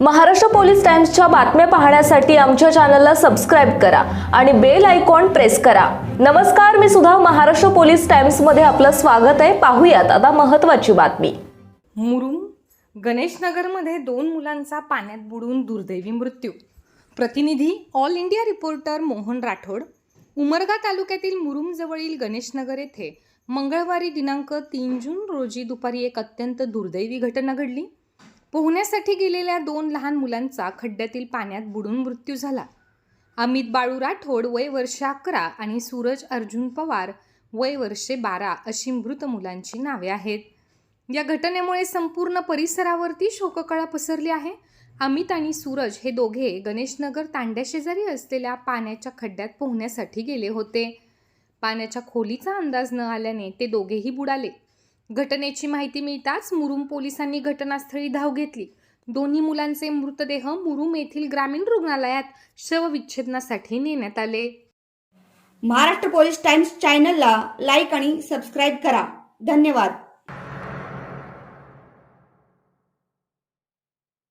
Maharashtra police टाइम्सच्या बातम्या पाहण्यासाठी आमच्या चॅनलला सबस्क्राईब करा आणि बेल आयकॉन प्रेस करा. नमस्कार मी सुद्धा महाराष्ट्र पोलीस टाइम्समध्ये आपलं स्वागत आहे. पाहूयात आता महत्त्वाची बातमी. मुरुम गणेशनगरमध्ये दोन मुलांचा पाण्यात बुडून दुर्दैवी मृत्यू. प्रतिनिधी All India reporter Mohan Rathod. Umarga तालुक्यातील मुरुमजवळील गणेशनगर येथे मंगळवारी दिनांक तीन जून रोजी दुपारी एक अत्यंत दुर्दैवी घटना घडली. पोहण्यासाठी गेलेल्या दोन लहान मुलांचा खड्ड्यातील पाण्यात बुडून मृत्यू झाला. अमित बाळू राठोड वय वर्ष अकरा आणि सूरज अर्जुन पवार वय वर्षे बारा अशी मृत मुलांची नावे आहेत. या घटनेमुळे संपूर्ण परिसरावरती शोककळा पसरली आहे. अमित आणि सूरज हे दोघे गणेशनगर तांड्याशेजारी असलेल्या पाण्याच्या खड्ड्यात पोहण्यासाठी गेले होते. पाण्याच्या खोलीचा अंदाज न आल्याने ते दोघेही बुडाले. घटनेची माहिती मिळताच मुरुम पोलिसांनी घटनास्थळी धाव घेतली. दोन्ही मुलांचे मृतदेह मुरुम येथील ग्रामीण रुग्णालयात शवविच्छेदनासाठी नेण्यात आले. महाराष्ट्र पोलीस टाइम्स चॅनलला लाईक आणि सबस्क्राईब करा. धन्यवाद.